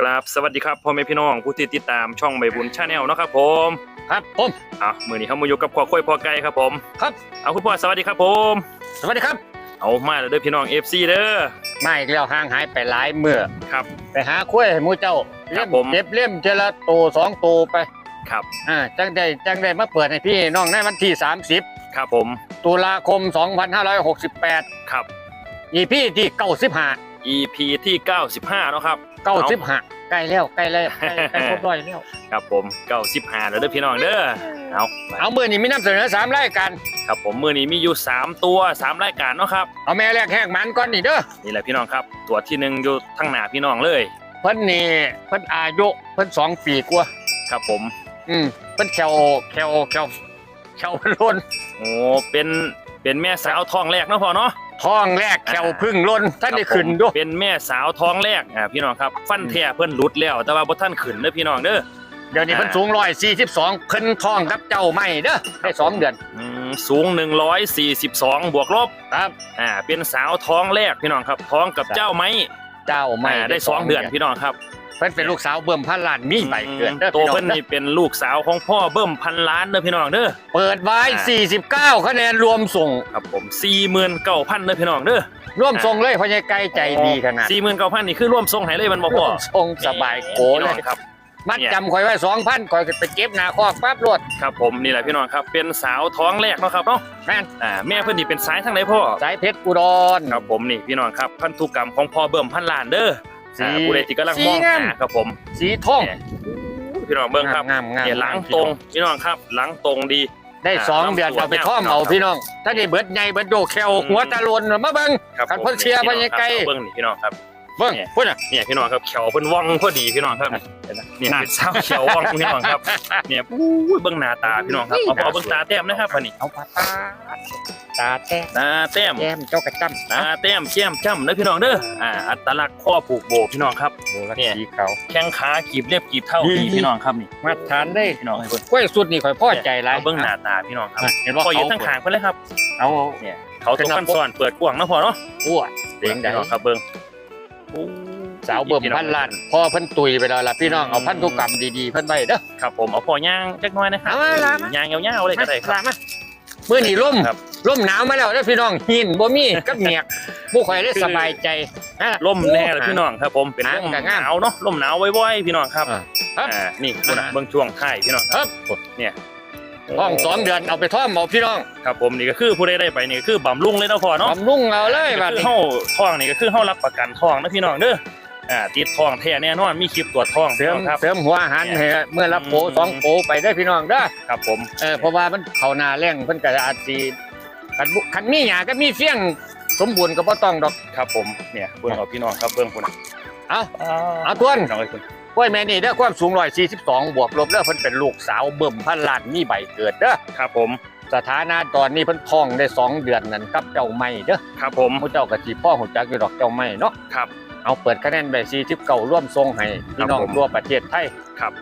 กราบสวัสดีครับพ่อแม่พี่น้องผู้ที่ติดตามช่องใบบุญชาแนลนาะครับ ผมครับผมอะมือนี้เขามาอยู่กับพ่อค่อยพ่อไก่ครับผมครับเอาคุณพ่อสวัสดีครับผม สวัสดีครับ เอามาแล้วเด้อพี่น้อง FC เด้อมาอีกแล้วห่างหายไปหลายเมื่อครับ ไปหาคุ้ยให้หมูเจ้าครัเล่บมผม เก็บเล่มเจละโตวสองโตวไปครับอ่าจังได้จังได้มาเปิดให้พี่น้องในวันที่30ครับผมตุลาคม 2568 ครับอีพี่ที่95 EP ที่ 95เนาะครับ 95ใกล้แล้วใกล้แล้วใกล้ใกล้ครบร้อยแล้วครับผม95แล้วเด้อพี่น้องเด้อเอาเอามือนี้มีนำเสนอสามรายการครับผมมือนี้มีอยู่3ตัว3รายการเนาะครับเอาแม่แรกแหกมันก่อนนี่เด้อนี่แหละพี่น้องครับ ตัวที่หนึ่งอยู่ทั้งหน้าพี่น้องเลย เพิ่นนี่เพิ่นอายุเพิ่นสองปีกว่าครับผม อืมเพิ่นแควแควแควแควล้นโอ้เป็นเป็นแม่สาวท้องแรกเนาะพ่อเนาะ ท้องแรกแควพึ่งล้นท่านได้ขึ้นด้วยเป็นแม่สาวท้องแรกอ่าพี่น้องครับฟันแท้เพิ่นหลุดแล้ว แต่ว่าบ่ท่านขึ้นเด้อพี่น้องเด้อเดี๋ยวนี้เพิ่นสูงร้อยสี่สิบสองเพิ่นท้องกับเจ้าไม่เด้อได้สองเดือนอืมสูง 142 บวกลบครับอ่าเป็นสาวท้องแรกพี่น้องครับท้องกับเจ้าไม้เจ้าไม่อ่าได้สองเดือนพี่น้องครับ เพิ่นเป็นลูกสาวเบิ่มพันล้านมีใบเกิดอืมเด้อตัวพี่น้องเพิ่นนี่เป็นลูกสาวของพ่อเบิ่มพันล้านเด้อพี่น้องเด้อเปิดไว้อ่าสี่สิบเก้าคะแนนรวมส่งครับผม49,000เด้อพี่น้องเด้อร่วมส่งเลยเพราะยายไกลใจดีขนาด49,000นี่คือร่วมส่งให้เลยมันบ่พร่อวมส่งสบายโกพี่เลน้องยครับมัดจำข่อยไว้สองพันข่อยก็ไปเก็บหน้าคอกปั๊บรวดครับผมนี่แหละพี่น้องครับ เป็นสาวท้องแรกเนาะครับเนาะแม่นอ่าแม่เพิ่นนี่เป็นสายทางไหนพ่อสายเพชรอุดรครับผมนี่พี่น้องครับพันธุกรรมของพ่อเบิ่มพันล้านเด้อ สีอ่าผู้ใดที่กำลังมองสีงามหาครับผมสีทองเนี่ยพี่น้องเบิ่งครับงามงามเนี่ยหลังตรงพี่น้องครับ หลังตรงดี ได้อ่าสองเดือนลำตัวเอาไปท่อมเอายาวพี่น้องถ้าได้เบิดใหญ่เบิดโดแควอืมหัวตาโลนมาเบิ่ง ครับคันผมเพิ่นเชียร์พี่น้องไปไกลครับเบิ่งนี่พี่น้องครับ เบิ่งเนี่ยพุ่นน่ะเนี่ยพี่น้องครับเขียวเพิ่นว่องพอดีพี่น้องครับเนี่ยเป็นสาวเขียวว่องพี่น้องครับเนี่ยอู้ยเบิ่งหน้าตาพี่น้องครับเอาเอาเบิ่งตาแต้มนะครับอันนี้เอาปาตาตาแท้ตาแต้มแก้มเจ้ากระจ้ำตาแต้มแก้มจ้ำเด้อพี่น้องเด้ออ่าอัตลักษณ์ข้อผูกโบพี่น้องครับโบราณเนี่ยสีขาวแข้งขากีบเรียบกีบเท่าดีดีพี่น้องครับนี่มาทานได้พี่น้องให้เบิ่งกล้วยสุดนี่ข่อยพอใจหลายเอาเบิ่งหน้าตาพี่น้องครับเห็นว่าพออยู่เขาทั้งขางเพิ่นเลยครับเอาเนี่ยเขาตกขั้นซ้อนเปิดกว้างเนาะพอเนาะอ้วเสียงใดพี่น้องครับเบิ่งโอ้ สาวเบิ่มพันล้านพอเพิ่นตุยไปแล้วล่ะพี่น้องอืมเอาพันธุกรรมดีๆเพิ่นไว้เด้อครับผมเอาพอย่างจักหน่อยนะครับเอามาละมาย่างยาวๆเลยก็ได้ครับมามื้อนี้ร่มครับร่มหนาวมาแล้วเด้อพี่น้องหินบ่มีกับเมียกบ่ค่อยได้สบายใจนะล่มแน่เลยพี่น้องครับผมเป็นหาล่มกะหงามนาวเนาะล่มหนาวไว้ๆพี่น้องครับอ่าครับอ่านี่คุณน่ะอ่าเบิ่งช่วงท้ายพี่น้องครับครับเนี่ย ท้องสองเดือนเอาไปท่อมเอาพี่น้องครับผมนี่ก็คือผู้ใดได้ไปนี่ก็คือบำรุงเลยเนาะพอเนาะบำรุงเอาเลยบัดคือนี้เฮาท้องนี่ก็คือเฮารับประกันท้องนะพี่น้องเด้ออ่าติดท้องแท้แน่นอนมีคลิปตรวจท้องเสริมครับเสริมหัวอาหารให้เมื่อรับโปอืมสองโปไปได้อพี่น้องเด้อครับผมเออเพราะว่ามันเข้าหน้าแรงเพิ่นก็อาจสิคันบุคันมีหยาก็มีเฟี้ยงสมบูรณ์ก็บ่ต้องดอกครับผมเนี่ยเบิ่งเอาพี่น้องครับเบิ่งคุณน่ะเอาเอาทวนพี่น้องเอ้ยคุณ กล้วยแม่นี่เด้อความสูง142บวกลบเด้อเพิ่นเป็นลูกสาวเบิ่มพันล้านมีใบเกิดเด้อครับผม สถานะตอนนี้เพิ่นท้องได้สองเดือนนั่นกับเจ้าไม่เด้อครับผม ผู้เจ้าก็สิพ่อฮู้จักอยู่ดอกเจ้าไม่เนาะครับ เอาเปิดคะแนนแบบ49ร่วมทรงให้พี่น้องครับผมทั่วประเทศไทยครับ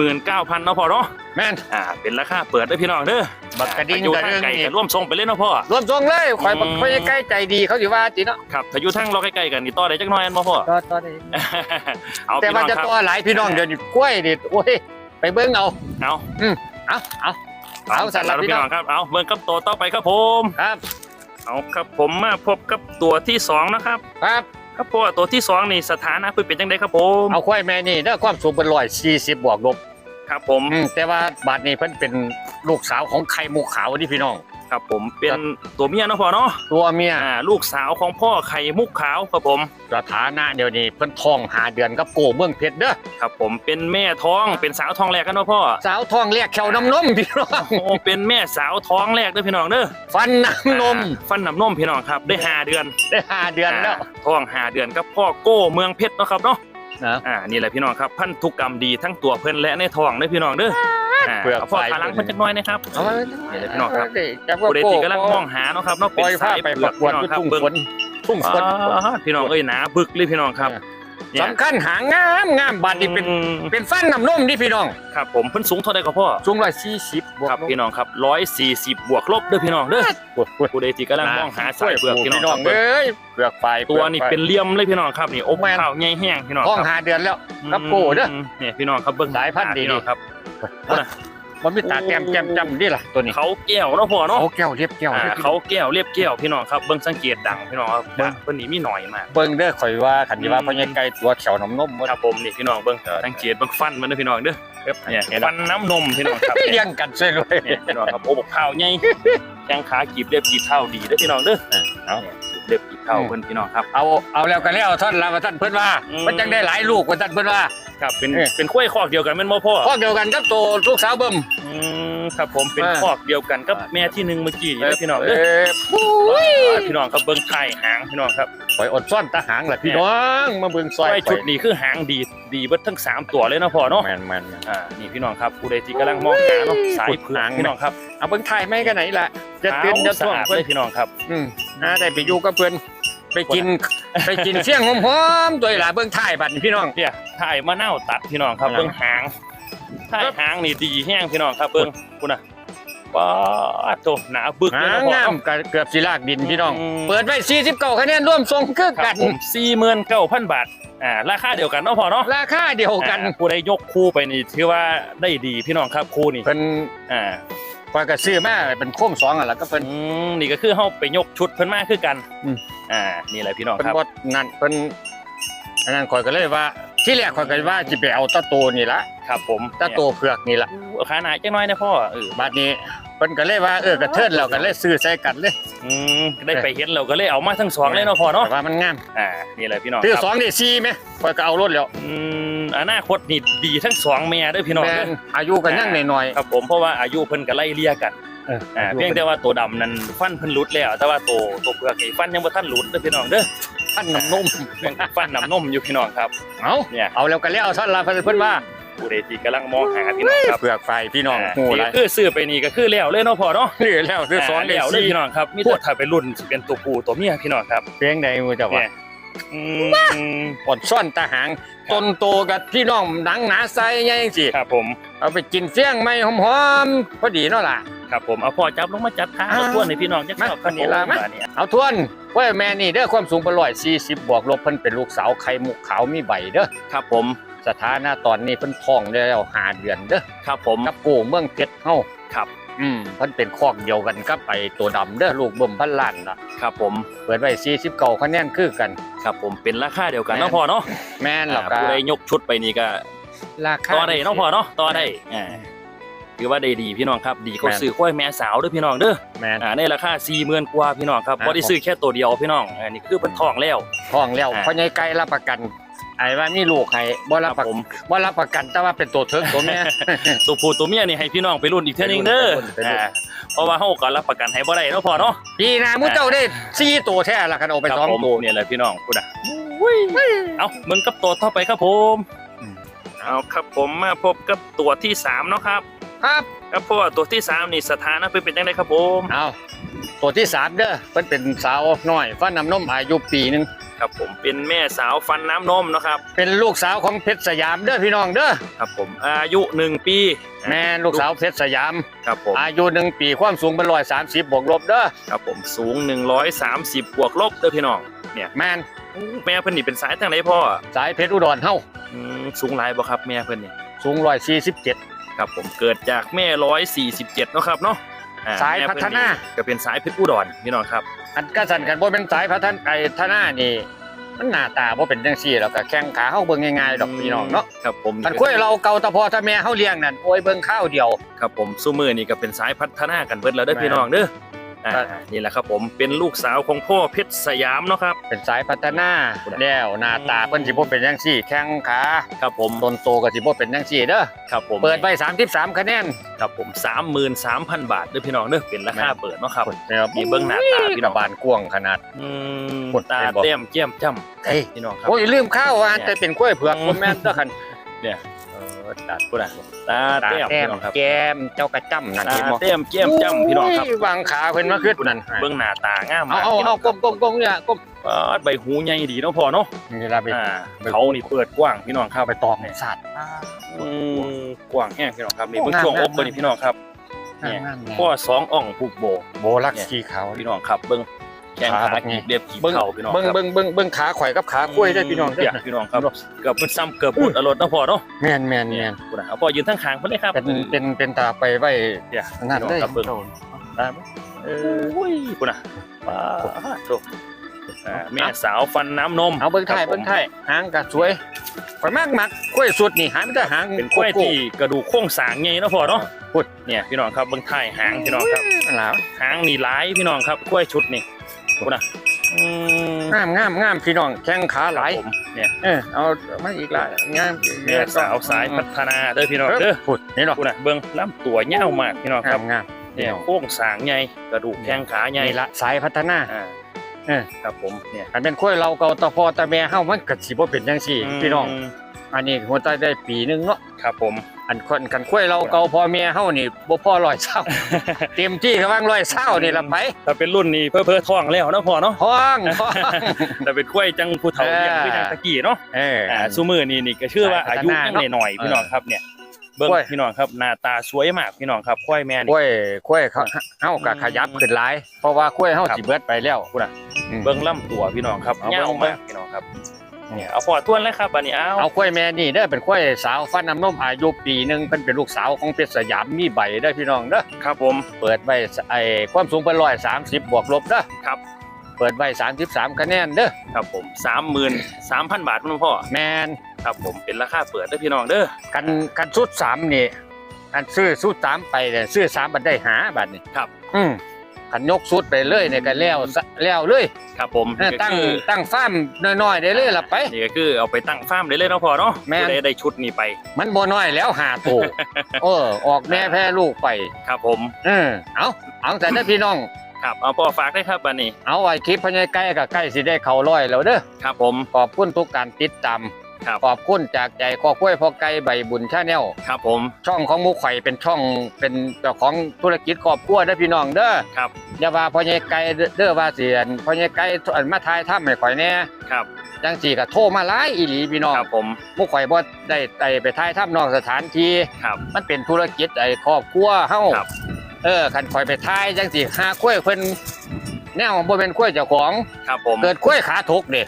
49,000เนาะพ่อเนาะแม่นอ่าเป็นราคาเปิดเด้อพี่น้องเด้อบักกระดิ่งอยู่กระทางเรื่องไกลนี่ก็ร่วมส่งไปเลยเนาะพ่อร่วมทรงเลยข่อยบักอืมข่อยใกล้ใจดีเขาสิว่าติเนาะครับถ้าอยู่ทางเราใกล้ๆกันนี่ต่อได้จักหน่อยอันบ่พ่อต่อต่อได้เอาแต่พี่น้ว่าองจะครับต่อหลายพี่น้องเดี๋ยวนี้กล้วยนี่โอ้ยไปเบิ่งเอาเอาเอาเอาเอาเอาสำหรับพี่พี่น้น้อองงครับเอาเบิ่งกับตัวต่อไปครับผมครับเอาครับผมมาพบกับตัวที่สองนะครับครับ ครับพ่อตัวที่สองนี่สถานะเพิ่นเป็นจังไดครับผมเอาควายแม่นี่เด้อความสูงเป็นร้อยสี่สิบบวกลบครับผม อืมแต่ว่าบาดนี้เพิ่นเป็นลูกสาวของไข่มุกขาวนี่พี่น้อง ครับผมเป็นตัวเมียเนาะพ่อเนาะตัวเมียอ่าลูกสาวของพ่อไข่มุกขาวครับผมสถานะเดี๋ยวนี้เพิ่นท้องหาเดือนกับโกเมืองเพชรเด้อครับผมเป็นแม่ท้องเป็นสาวท้องแรกกันเนาะพ่อสาวท้องเรียกแขวน้ำนมพี่น้องโอ้เป็นแม่สาวท้องแรกเด้อพี่น้องเด้อฟันน้ำนมอ่าฟันน้ำนมพี่น้องครับได้ห้าเดือนได้ห้าเดือนแล้วาท้องห้าเดือนกับพ่อโก้เมืองเพชรเนาะครับเนาะนะอ่านี่แหละพี่น้องครับพันธุกรรมดีทั้งตัวเพิ่นและในท้องเด้อพี่น้องเด้ออ่า เปลือกเอาพ่อไฟขาหลังเพิ่นจักหน่อยนะครับเอาไว้นี่แหละพี่น้องครับจักว่าผู้ใดโก้ที่กำลังมองหาเนาะครับเนาะปเป็นล่อยผ้าสายไปเปลืปอระกกวดพี่น้องอยู่ครับทุ่งเบิ่งฝนทุ่งฝนอ่าพี่น้องเอ้ยหนาบึกเลยพี่น้องครับเนี่ยสำคัญหางงามงามบาดนี่เป็นอืมเป็นฟันน้ำนมนี่พี่น้องครับผมเพิ่นสูงเท่าใดก็พ่อสูงร้อยสี่สิบบวกครับพี่น้องครับ140บวกลบเด้อพี่น้องเด้อโอ้โหผู้ใดที่กำลังมองหาสายเปลือกพี่น้องครับเอ้ยเปลือกไฟตัวนี่เป็นเหลี่ยมเลยพี่น้องครับนี่อบแม่นข้าวใหญ่แห้งพี่น้องท้องครับหาเดือนแล้วครับโก้เด้อมเนี่ยพี่น้องครับเบิ่งสายพันธุ์ดีๆพี่น้องครับ มันมีตาแก้มแก้มจำนี่ล่ะตัวนี้เขาแก้วเนาะพ่อเนาะเขาแก้วเรียบแก้วอ่าเรียบเขาแก้วเรียบแก้วพี่น้องครับเบิ่งสังเกตดังพี่น้องครับเบิ่งเพิ่นนี่มีหน่อยมากเบิ่งเด้อข่อยว่าขันที่ว่าอืมพ่อใหญ่ไก่ตัวเขียวน้ำนมหมดครับผมนี่พี่น้องเบิ่งเออสังเกตเบิ่งฟันมันเด้อพี่น้องเด้อครับเนี่ยเนี่ยฟันน้ำนมพี่น้องครับเลี้ยงกันใช่เลยเนี่ยพี่น้องครับโอ้บอกข้าวใหญ่แข้งขากีบเรียบกีบเท่าดีเด้อพี่น้องเด้อเอาเนี่ยเรียบกีบเท่าเพิ่นพี่น้องครับเอาเอาแล้วก็แล้วท่านละว่าท่านเพิ่นว่าอืมมันจังได้หลายลูกว่าท่านเพิ่นว่า ครับเป็นเอ้ยเป็นข้อยคอกเดียวกันแม่นบ่พ่อพ่อเดียวกันกับตัวลูกสาวเบิ่ม อืมครับผมเป็นเออ คอกเดียวกันกับแม่ที่หนึ่งเมื่อกี้นี่เด้อพี่น้องเอเด้ออพี่น้องครับเบิ่งไข่หางพี่น้องครับข่อยอดซ่อนตาหางล่ะพี่น้องมาเบิ่งซอยไว้ชุดนี้คือหางดีดีเบิดทั้งสามตัวเลยเนาะพ่อเนาะแม่นแม่นแม่น อ่านี่พี่น้องครับผู้ใดที่กำลังมองหาเนาะสายเผือกหางพี่น้องครับเอาเบิ่งถ่ายไม่กันไหนล่ะจะเตือนจะสะท่วงอาดเพิ่เลนยพี่น้องครับ อืมอ่าได้ไปอยู่กับเพิ่นไปกิน ไปกินเสี่ยงหอมๆตัวล่ะเบิ่งถ่ายบัดนี้พี่น้อง เนี่ยถ่ายมะนาวตัดพี่น้องครับอ่าเบิ่งหางถ่ายหางนี่ดีแห้งพี่น้องครับเบิ่งคุณน่ะป้าดโตหนาบึกเลยหานะพ่อ งามเนาะก็เกือบสิลากดินพี่น้อง อืม เปิดไว้49คะแนนร่วมทรงคือคกัรับน ผมสี่หมื่นเก้าพันบาทอ่าราคาเดียวกันเนาะพ่อเนาะราคาเดียวกันอ่าผู้ใดยกคู่ไปนี่ถือว่าได้ดีพี่น้องครับคู่นี่เพิ่นอ่า คอยก็ซื้อมาเป็นโค้มสองอะแล้วก็เพิ่นอืมนี่ก็คือเฮาไปยกชุดเพิ่นมาคือกันอืม อ่านี่แหละพี่น้องเพิ่นครับบ่นั่นเพิ่นอันนั้นคอยก็เลยว่า ที่แรกคอยก็ว่าสิไปเอาตะโตนี่ละครับผมตะโตเผือกนี่ละเนี่ยขาหนาจังน้อยนะพ่อเออบัดนี้เพิ่นก็เลยว่าเออกระเทิดแล้วก็เลยซื้อใส่กันเลยอืมได้ไปเห็นเราก็เลยเอามาทั้งสองเลยเนาะพ่อเนาะแต่ว่ามันงามอ่านี่แหละพี่น้องซื้อครับสองได้สี่ไหมคอยก็เอารถแล้ว อืม อนาคตนี่ดีทั้งสองแม่เด้วยพี่น้องแม่เด้นออายุก็ยังหน่อยครับผมเพราะว่าอายุเพิ่นก็ไล่เลี่ยกันๆเอออ่าอายุเพียงแต่ว่าตัวดำนั้นฟันเพิ่นหลุดแล้ว แต่ว่าตัวตัวเปลือกนี่ฟันยังบ่ทันหลุดเด้อพี่น้องเด้อท่านน้ำนมมันฟันน้ำนมอยู่พี่น้องครับ เอาเนี่ย เอาแล้วก็แล้วท่านละเพิ่นเพิ่นว่าผู้ใดที่กำลังมองหาพี่น้องครับเผือกไฟพี่น้องอ่าโหหนี่ลายคือซื้อไปนี่ก็คือแล้วเลยเนาะพ่อเนาะนี่แล้วซื้อสองได้แล้วเลยสี่พี่น้องครับมีแต่ถ้าไปรุ่นสิเป็นตัวผู้ตัวเมียพี่น้องครับ เพียงใดมือจะว่าเนี่ย อืมอดซ่อนตาหางต้นโตกับพี่น้องดังหนาใสใหญ่จังซี่ครับผมเอาไปกินเฟี้ยงไม่หอมๆพอดีเนาะล่ะ ครับผมเอาพ่อจับลงมาจัดทางอ่าเอาทวนให้พี่น้องจักมาชอบครับอันนี้ล่ะผมมาอันนี้เอาทวนว่าแม่นี่เด้อความสูงเป็นร้อยสี่สิบบวกลบเพิ่นเป็นลูกสาวไข่มุกขาวมีใบเด้อครับผมสถานะตอนนี้เพิ่นท้องแล้วห้าเดือนเด้อครับผมกับโกเมืองเพชรเฮาครับ อืมเพิ่นเป็นคอกเดียวกันกับไอ้ตัวดำเด้อลูกเบิ่มพันล้านน่ะครับผมเปิดไว้49คะแนนคือกัน ครับผมเป็นราคาเดียวกันแม่นเนาะพ่อเนาะแม่นหรอกอ่าผู้ใดยกชุดไปนี่ก็ราคาต่อได้เนาะพ่อเนาะต่อได้อ่าถือว่าได้ดีพี่น้องครับดีก็แม่นซื้อข้อยแม่สาวเด้อพี่น้องเด้อแม่นอ่าในราคา40,000กว่าพี่น้องครับอ่าบ่ได้ซื้อแค่ตัวเดียวพี่น้องอันนี้คือเพิ่นท้องแล้วท้องแล้วอ่าพ่อใหญ่ไก่รับประกัน ไอ้ว่ามีลูกให้บ่รับคปรัระบผมบ่รับประกันแต่ว่าเป็นตัวเถิงตัวแม่ตัวผู้ตัวเมียนี่ให้พี่น้องไปรุ่นอีกเทื่อนึงเด้อไปรุ่นไปรุ่นอ่าเพราะว่าเฮาก็รับประกันให้บ่ได้เนาะพ่อเนาะปีหน้าหมูเจ้าได้สี่ตัวแท้ละคันเอาไปครับสองผมตัวเนี่ยแหละพี่น้องพูดอะเอามึงกับตัวต่อไปครับผมอืมเอาครับผมมาพบกับตัวที่สามเนาะครับ ครับครับเพราะว่าตัวที่สามนี่สถานะเป็นเป็นยังไงครับผมเอา ตัวที่สามเด้อเพิ่นเป็นสาวน้อยฟันน้ำนมอายุปีหนึงครับผมเป็นแม่สาวฟันน้ำนมเนาะครับ เป็นลูกสาวของเพชรสยามเด้อพี่น้องเด้อครับผมอายุหนึ่งปีแม่ลูกสาวเพชรสยามครับผมอายุหนึ่งปีความสูงเป็นร้อยสามสิบบวกลบเด้อครับผมสูง130บวกลบเด้อพี่น้องเนี่ยแม่นแม่เพิ่นนี่เป็นสายทางไหนพ่อสายเพชรอุดรเฮาอืมสูงหลายบ่ครับแม่เพิ่นนี่สูงร้อยสี่สิบเจ็ดครับผมเกิดจากแม่147เนาะครับเนาะอ่ สายแม่พัเพิ่ฒนา ก็เป็นสายเพชรอุดรพี่น้องครับ อันกระสันกันบ่เป็นสายพัฒนไอ้ธนานี่มันหน้าตาบ่เป็นจังซี่แล้วก็แข้งขาเฮาเบิ่งง่ายๆดอกพี่น้องเนาะครับผมอันคุยเราเก่าตะพอตะแม่เฮาเลี้ยงนั่นโอ้ยเบิ่งข้าวเดียวครับผมซูมือนี่ก็เป็นสายพัฒนากันเบิดแล้วเด้อแม่นพี่น้องเด้อ อ่าครับนี่แหละครับผมเป็นลูกสาวของพ่อเพชรสยามเนาะครับ เป็นสายพัฒนาแล้วหน้าตาเพิ่นสิบ่เป็นจังซี่ แข้งขาครับผมต้นโตก็สิบ่เป็นจังซี่เด้อครับผมเปิดไป33คะแนนครับผม 33,000 บาทเด้อพี่น้องเด้อเป็นราคาเปิดเนาะครับนะครับมีเบิ่งหน้าตาพี่น้องบานกว้างขนาดอืมกดตาเป็นบ่เต้มเจียมจ้ำเฮ้ยพี่น้องครับโอ้ยลืมข้าวอะเนี่ยแต่เป็นกล้วยเผือกอืมบ่แม่นเด้อคันเนี่ย เออตัดพูดอะตาตาเต้มแต้พี่มน้องครับแก้มเจ้ากระจ้ำนั่นตาเห็นบ่เต้มเจียมจ้ำพี่น้องครับโยวางขาเพิ่นมาขึ้นนั่นเบิ่งหน้าตางามเอามากเอาพี่น้เอางก้มก้มก้มเนี่ยก้มปาดใบหูใหญ่ดีเนาะพ่อเนาะเวลาไปอ่าเขานี่เปิดกว้างพี่น้องครับไปตอกสัตว์ อืมกว้างแห้งพี่น้องครับนี่โอ้เบิ่งช่วงงาม อกเบิ่งนี่พี่น้องครับ เนี่ยงามๆพ่อสองอ่องผูกโบโบลักสีขาวพี่น้องครับเบิ่ง แข้งขาขาแบบนี้กีบเรียบกีบเบิ้งเข่าพี่น้องเบิ้งครับเบิ้งเบิ้งเบิ้งขาข่อยกับขากล้วยได้พี่น้องเดี๋ยวพี่น้องครับเกือบเป็นซ้ำเกือบบุดอรรถนะพ่อเนาะแม่นแม่นเนี่แม่ยนคุณเอาพ่อยืนทั้งขางเพิ่นเลยครับ เป็นเป็นเป็นตาไปไว้เดี๋ยวนั่นเลยพี่น้องครับเบิ่งได้ไหมเออโอ้ยคุณอะป้าดโถอ่าแม่สาวฟันน้ำนม เอาเบิ้งไทยครับผมเบิ้งไทยหางก็สวยข่อยมากมักกล้วยสุดนี่หางมันจะหางเป็นกล้วยที่กระดูกโค้งสร้างใหญ่เนาะพ่อเนาะพุดเนี่ยพี่น้องครับเบิ่งท้ายหางพี่น้องครับหลาวหางนี่หลายพี่น้องครับกล้วยชุดนี่ คุณอะอืมงามงามงามพี่น้องแข้งขาหลายผมเนี่ยเออเอามาอีกหลายงามแม่สาวสายพัฒนาเด้อพี่น้องเด้อพุดนี่เนาะคุณอะเบิ่งลำตัวเหี่ยวมากพี่น้องคงารับมงามเนี่ยโค้งสร้างใหญ่กระดูกแข้งขาใหญ่นี่ละสายพัฒนาอ่าเออครับผมเนี่ยอันเป็นกล้วยเราเก่าตะพอตะแม่เฮามันก็สิบ่เป็นจังซี่พี่น้องม อันนี้หัวใจได้ปีหนึงเนาะครับผม อันคนกันคุ้ยเราเก่าพ่อเมียเฮานี่บ่พอร้อยเศร้าเต็มที่ก็ว่างร้อยเศร้านี่ละไปถ้าเป็นรุ่นนี้เพื่อเพื่อท้องแล้วเนาะพ่อเนาะห้องห้องแต่เป็นกล้วยจังผู้เฒ่าเลี้ยงเออคือจังตะกี้เนาะเอออ่าซูมือนี่นี่ก็ชื่อว่าสาอายพัยุฒนายังเนาะหน่อยๆพี่น้องครับเนี่ยเบิ่งกล้วยพี่น้องครับหน้าตาสวยมากพี่น้องครับกล้วยแม่นี่คุ้ยคุ้ยเขาเฮาก็ขยับขึ้นหลายเพราะว่าคุ้ยเฮาครับสิเบิดไปแล้วคุณน่ะอืมเบิ่งลำตัวพี่น้องครับเอายาวเบิ่งมากพี่น้องครับ เนี่ยเอาพอทวนเลยครับอันนี้เอาเอาคุ้ยแม่นี่เด้อเป็นคุ้ยสาวฟันน้ำนมอายุปีหนึงเพิ่นเป็นลูกสาวของเพชรสยามมีใบเด้อพี่น้องเด้อครับผมเปิดไว้ไอ้ความสูงเพิ่น130บวกลบเด้อครับเปิดไว้33คะแนนเด้อครับผมสามหมื่นสามพันบาทคุณพ่อแมนครับผมเป็นราคาเปิดเด้อพี่น้องเด้อกันกันชุดสามนี่กันซื้อชุดสามไปเนี่ยซื้อสามบันได้หาบัดนี่ครับ อืม กันยกชุดไปเลยเนี่ยก็แล้วซะแล้วเลยครับผมเออก็ตั้งคือตั้งฟาร์มน้อยๆได้เลยล่ะไป นี่ก็คือเอาไปตั้งฟาร์มได้เลยเนาะพ่อเนาะแม่นผู้ใดได้ชุดนี้ไปมันบ่น้อยแล้วหาโตเออ ออกแม่แพ้ลูกไป ครับผมเออเอาเอาแต่ได้อพี่น้อง ครับเอาพ่อฝากได้ครับอันนี้เอาไว้คลิปพญายไก่กับใกล้สิได้เข้าร้อยแล้วเด้อ ครับผม ขอบคุณทุกการติดตาม ครับ ขอบคุณจากใจขอบคุยพ่อไก่ใบบุญชาแนลครับผม ช่องของหมูไข่เป็นช่องเป็นเจ้าของธุรกิจครอบครัวเด้อพี่น้องเด้อครับ อย่าว่าพ่อใหญ่ไก่เด้อว่าสิอันพ่อใหญ่ไก่อันมาทายถ้ำให้ข่อยแหน่ครับจังสี่ก็โทรมาหลายอีหลีพี่น้องครับผมหมูข่อยบ่ได้ไปไปทายถ้ำนอกสถานที่ ครับ มันเป็นธุรกิจไอ้ครอบครัวเฮาครับ เออคันข่อยไปทายจังสี่หาคุ้ยเพิ่น แนวบ่เป็นคุ้ยเจ้าของ ครับผม เกิดคุ้ยขาถกเด้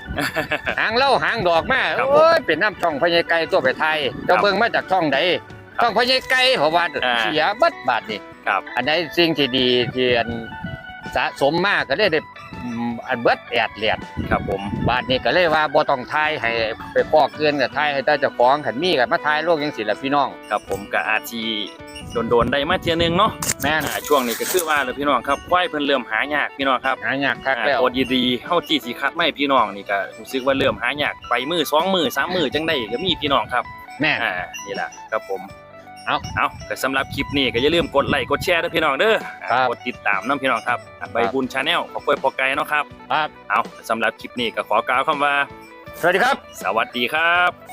หางเหล่าหางดอกมาครับผมโอ้ยเป็นน้ำช่องพ่อใหญ่ไก่ตัวไปทายเจ้าเบิ่งมาจากช่องใดช่องพ่อใหญ่ไก่เพราะว่าอ่า เสียเบัดบาดนี่ครับอันใดสิ่งที่ดีที่อันสะสมมากก็เลยได้อืมอันเบิดแอดเลียดครับผม บาดนี้ก็เลยว่าบ่ต้องทายให้ไปพอกเกินกับทายให้แต่เจ้าของขันมีก็มาทายโลกจังซี่ล่ะพี่น้อง ครับผมกับอาชี โดนๆได้มาเทียหนึงเนาะแม่นอ่าช่วงนี้ก็คือว่าเลยพี่น้องครับควายเพิ่นเริ่มหายากพี่น้องครับหายากคักแล้วอ่าตัวดีๆเฮาที่สิคัดไม่พี่น้องนี่ก็รู้สึกว่าเริ่มหายากไปมือสองมือสามมือจังได้ก็มีพี่น้องครับแม่อ่านี่แหละครับผมเอาเอาก็สำหรับคลิปนี้ก็อย่าลืมกดไลค์กดแชร์ด้วยพี่น้องเด้ออ่าครับกดติดตามน้ำพี่น้องครับอ่าใบบุญชาแนลขอบคุณพอไกลเนาะครับครับเอาสำหรับคลิปนี้ก็ขอกล่าวคำว่า สวัสดีครับ สวัสดีครับ